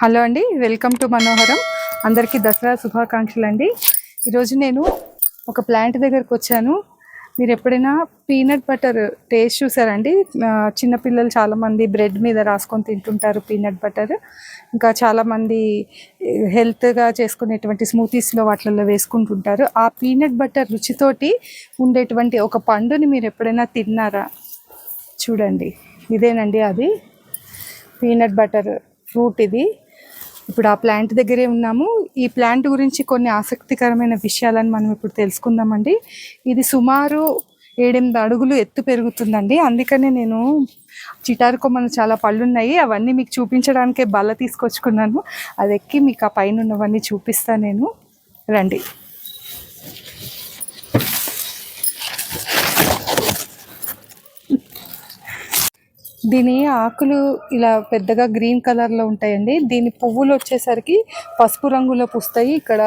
Hello అండి welcome to మనోహరం. అందరికీ దసరా శుభాకాంక్షలు అండి ఈరోజు నేను ఒక ప్లాంట్ దగ్గరకు వచ్చాను. మీరు ఎప్పుడైనా పీనట్ బటర్ టేస్ట్ చూసారండి? చిన్నపిల్లలు చాలామంది బ్రెడ్ మీద రాసుకొని తింటుంటారు పీనట్ బటర్. ఇంకా చాలామంది హెల్త్గా చేసుకునేటువంటి స్మూతీస్లో వాటిల్లో వేసుకుంటుంటారు. ఆ పీనట్ బటర్ రుచితోటి ఉండేటువంటి ఒక పండుని మీరు ఎప్పుడైనా తిన్నారా? చూడండి ఇదేనండి అది. పీనట్ బటర్ ఫ్రూట్ ఇది. ఇప్పుడు ఆ ప్లాంట్ దగ్గరే ఉన్నాము. ఈ ప్లాంట్ గురించి కొన్ని ఆసక్తికరమైన విషయాలను మనం ఇప్పుడు తెలుసుకుందామండి. ఇది సుమారు ఏడెనిమిది అడుగులు ఎత్తు పెరుగుతుందండి. అందుకనే నేను చిటారు కొమ్మలు చాలా పళ్ళు ఉన్నాయి అవన్నీ మీకు చూపించడానికే బల్ల తీసుకొచ్చుకున్నాను. అది ఎక్కి మీకు ఆ పైన ఉన్నవన్నీ చూపిస్తాను నేను. రండి. దీని ఆకులు ఇలా పెద్దగా గ్రీన్ కలర్లో ఉంటాయండి. దీని పువ్వులు వచ్చేసరికి పసుపు రంగులో పూస్తాయి. ఇక్కడ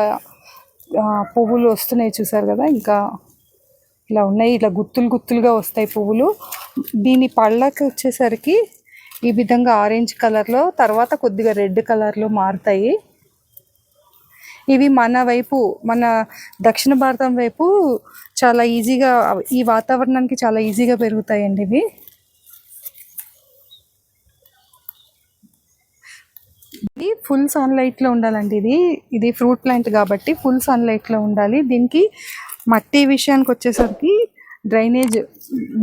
పువ్వులు వస్తున్నాయి చూసారు కదా? ఇంకా ఇలా ఉన్నాయి. ఇలా గుత్తులు గుత్తులుగా వస్తాయి పువ్వులు. దీని పళ్ళకి వచ్చేసరికి ఈ విధంగా ఆరెంజ్ కలర్లో తర్వాత కొద్దిగా రెడ్ కలర్లో మారుతాయి. ఇవి మన వైపు మన దక్షిణ భారతం వైపు చాలా ఈజీగా ఈ వాతావరణానికి చాలా ఈజీగా పెరుగుతాయండి ఇవి. ఇది ఫుల్ సన్లైట్లో ఉండాలండి ఇది. ఇది ఫ్రూట్ ప్లాంట్ కాబట్టి ఫుల్ సన్లైట్లో ఉండాలి. దీనికి మట్టి విషయానికి వచ్చేసరికి డ్రైనేజ్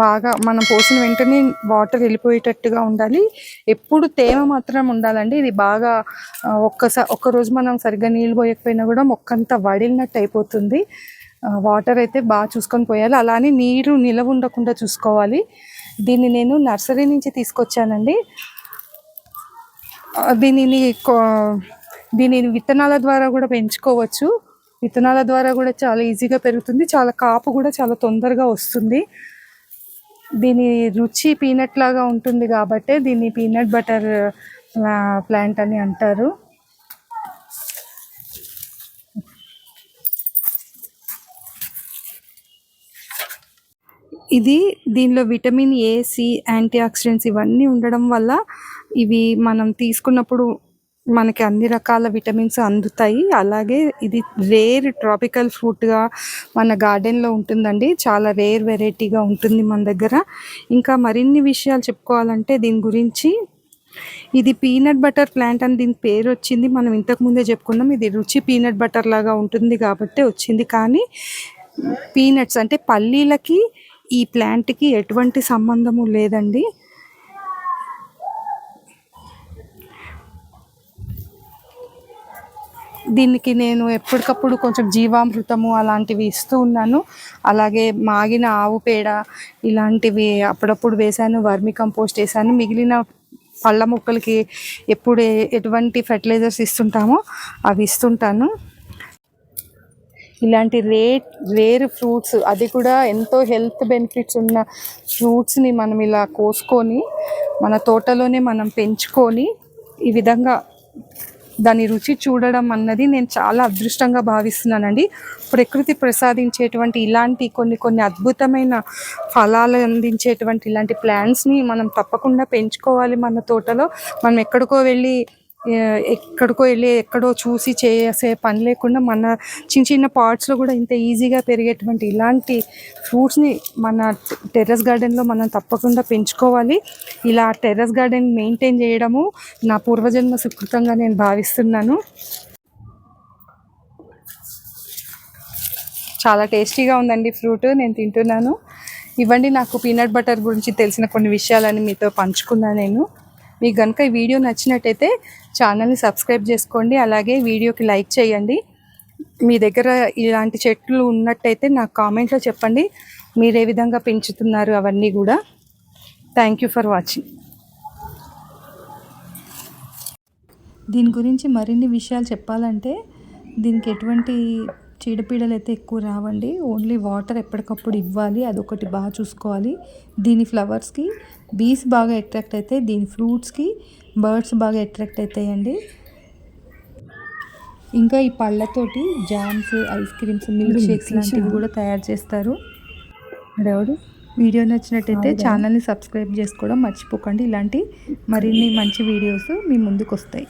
బాగా మనం పోసిన వెంటనే వాటర్ వెళ్ళిపోయేటట్టుగా ఉండాలి. ఎప్పుడు తేమ మాత్రం ఉండాలండి. ఇది బాగా ఒక్కసారి ఒక్క రోజు మనం సరిగ్గా నీళ్ళు పోయకపోయినా కూడా మొక్కంతా వడిలినట్టు అయిపోతుంది. వాటర్ అయితే బాగా చూసుకొని పోయాలి. అలానే నీరు నిలవ ఉండకుండా చూసుకోవాలి. దీన్ని నేను నర్సరీ నుంచి తీసుకొచ్చానండి. దీనిని దీనిని విత్తనాల ద్వారా కూడా పెంచుకోవచ్చు. విత్తనాల ద్వారా కూడా చాలా ఈజీగా పెరుగుతుంది. చాలా కాపు కూడా చాలా తొందరగా వస్తుంది. దీని రుచి పీనట్ లాగా ఉంటుంది కాబట్టే దీన్ని పీనట్ బటర్ ప్లాంట్ అని అంటారు. ఇది దీనిలో vitamin A C antioxidants ఇవన్నీ ఉండడం వల్ల ఇవి మనం తీసుకున్నప్పుడు మనకి అన్ని రకాల విటమిన్స్ అందుతాయి. అలాగే ఇది రేర్ ట్రాపికల్ ఫ్రూట్గా మన గార్డెన్లో ఉంటుందండి. చాలా రేర్ వెరైటీగా ఉంటుంది మన దగ్గర. ఇంకా మరిన్ని విషయాలు చెప్పుకోవాలంటే దీని గురించి ఇది పీనట్ బటర్ ప్లాంట్ అని దీని పేరు వచ్చింది. మనం ఇంతకు ముందే చెప్పుకున్నాం. ఇది రుచి పీనట్ బటర్ లాగా ఉంటుంది కాబట్టి వచ్చింది. కానీ పీనట్స్ అంటే పల్లీలకి ఈ ప్లాంట్కి ఎటువంటి సంబంధము లేదండి. దీనికి నేను ఎప్పటికప్పుడు కొంచెం జీవామృతము అలాంటివి ఇస్తూ ఉన్నాను. అలాగే మాగిన ఆవు పేడ ఇలాంటివి అప్పుడప్పుడు వేశాను వర్మి కంపోస్ట్ వేసాను మిగిలిన పళ్ళ మొక్కలకి ఎప్పుడు ఎటువంటి ఫెర్టిలైజర్స్ ఇస్తుంటామో అవి ఇస్తుంటాను. ఇలాంటి రేట్ రేర్ ఫ్రూట్స్ అది కూడా ఎంతో హెల్త్ బెనిఫిట్స్ ఉన్న ఫ్రూట్స్ని మనం ఇలా కోసుకొని మన తోటలోనే మనం పెంచుకొని ఈ విధంగా దాని రుచి చూడడం అన్నది నేను చాలా అదృష్టంగా భావిస్తున్నానండి. ప్రకృతి ప్రసాదించేటువంటి ఇలాంటి కొన్ని కొన్ని అద్భుతమైన ఫలాలు అందించేటువంటి ఇలాంటి ప్లాంట్స్ని మనం తప్పకుండా పెంచుకోవాలి మన తోటలో. మనం ఎక్కడికో వెళ్ళి ఎక్కడికో వెళ్ళి ఎక్కడో చూసి చేసే పని లేకుండా మన చిన్న చిన్న పార్ట్స్లో కూడా ఇంత ఈజీగా పెరిగేటువంటి ఇలాంటి ఫ్రూట్స్ని మన టెర్రస్ గార్డెన్లో మనం తప్పకుండా పెంచుకోవాలి. ఇలా టెర్రస్ గార్డెన్ మెయింటైన్ చేయడము నా పూర్వజన్మ సుకృతంగా నేను భావిస్తున్నాను. చాలా టేస్టీగా ఉందండి ఫ్రూట్ నేను తింటున్నాను. ఇవ్వండి నాకు పీనట్ బటర్ గురించి తెలిసిన కొన్ని విషయాలని మీతో పంచుకున్నాను నేను. మీకు కనుక ఈ వీడియో నచ్చినట్టయితే ఛానల్ని సబ్స్క్రైబ్ చేసుకోండి అలాగే వీడియోకి లైక్ చేయండి. మీ దగ్గర ఇలాంటి చెట్లు ఉన్నట్టయితే నాకు కామెంట్లో చెప్పండి. మీరు ఏ విధంగా పెంచుతున్నారు అవన్నీ కూడా. థ్యాంక్ యూ ఫర్ వాచింగ్ దీని గురించి మరిన్ని విషయాలు చెప్పాలంటే దీనికి ఎటువంటి చీడపీడలు అయితే ఎక్కువ రావండి. ఓన్లీ వాటర్ ఎప్పటికప్పుడు ఇవ్వాలి అదొకటి బాగా చూసుకోవాలి. దీని ఫ్లవర్స్కి బీస్ బాగా అట్రాక్ట్ అవుతాయి. దీని ఫ్రూట్స్కి బర్డ్స్ బాగా అట్రాక్ట్ అవుతాయండి. ఇంకా ఈ పళ్ళతోటి jams ice creams milk shakes లాంటివి కూడా తయారు చేస్తారు. ఎవడు వీడియో నచ్చినట్టయితే ఛానల్ని సబ్స్క్రైబ్ చేసుకోవడం మర్చిపోకండి. ఇలాంటి మరిన్ని మంచి వీడియోస్ మీ ముందుకు వస్తాయి.